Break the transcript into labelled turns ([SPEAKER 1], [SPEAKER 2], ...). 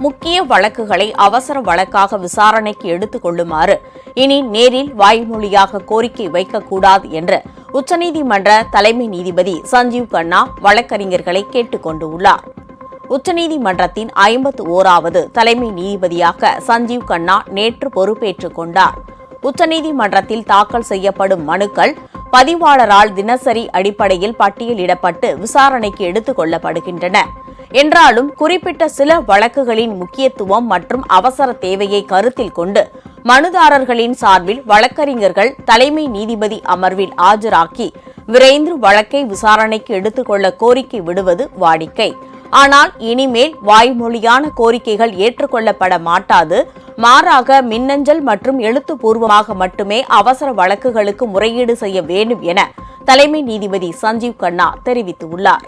[SPEAKER 1] முக்கிய வழக்குகளை அவசர வழக்காக விசாரணைக்கு எடுத்துக் கொள்ளுமாறு இனி நேரில் வாய்மொழியாக கோரிக்கை வைக்கக்கூடாது என்று உச்சநீதிமன்ற தலைமை நீதிபதி சஞ்சீவ் கண்ணா வழக்கறிஞர்களை கேட்டுக் கொண்டுள்ளார். உச்சநீதிமன்றத்தின் ஐம்பத்து ஓராவது தலைமை நீதிபதியாக சஞ்சீவ் கண்ணா நேற்று பொறுப்பேற்றுக் கொண்டார். உச்சநீதிமன்றத்தில் தாக்கல் செய்யப்படும் மனுக்கள் பதிவாளரால் தினசரி அடிப்படையில் பட்டியலிடப்பட்டு விசாரணைக்கு எடுத்துக் கொள்ளப்படுகின்றன. என்றாலும் குறிப்பிட்ட சில வழக்குகளின் முக்கியத்துவம் மற்றும் அவசர தேவையை கருத்தில் கொண்டு மனுதாரர்களின் சார்பில் வழக்கறிஞர்கள் தலைமை நீதிபதி அமர்வில் ஆஜராக்கி விரைந்து வழக்கை விசாரணைக்கு எடுத்துக்கொள்ள கோரிக்கை விடுவது வாடிக்கை. ஆனால் இனிமேல் வாய்மொழியான கோரிக்கைகள் ஏற்றுக்கொள்ளப்பட மாட்டாது. மாறாக மின்னஞ்சல் மற்றும் எழுத்துப்பூர்வமாக மட்டுமே அவசர வழக்குகளுக்கு முறையீடு செய்ய வேண்டும் என தலைமை நீதிபதி சஞ்சீவ் கண்ணா தெரிவித்துள்ளார்.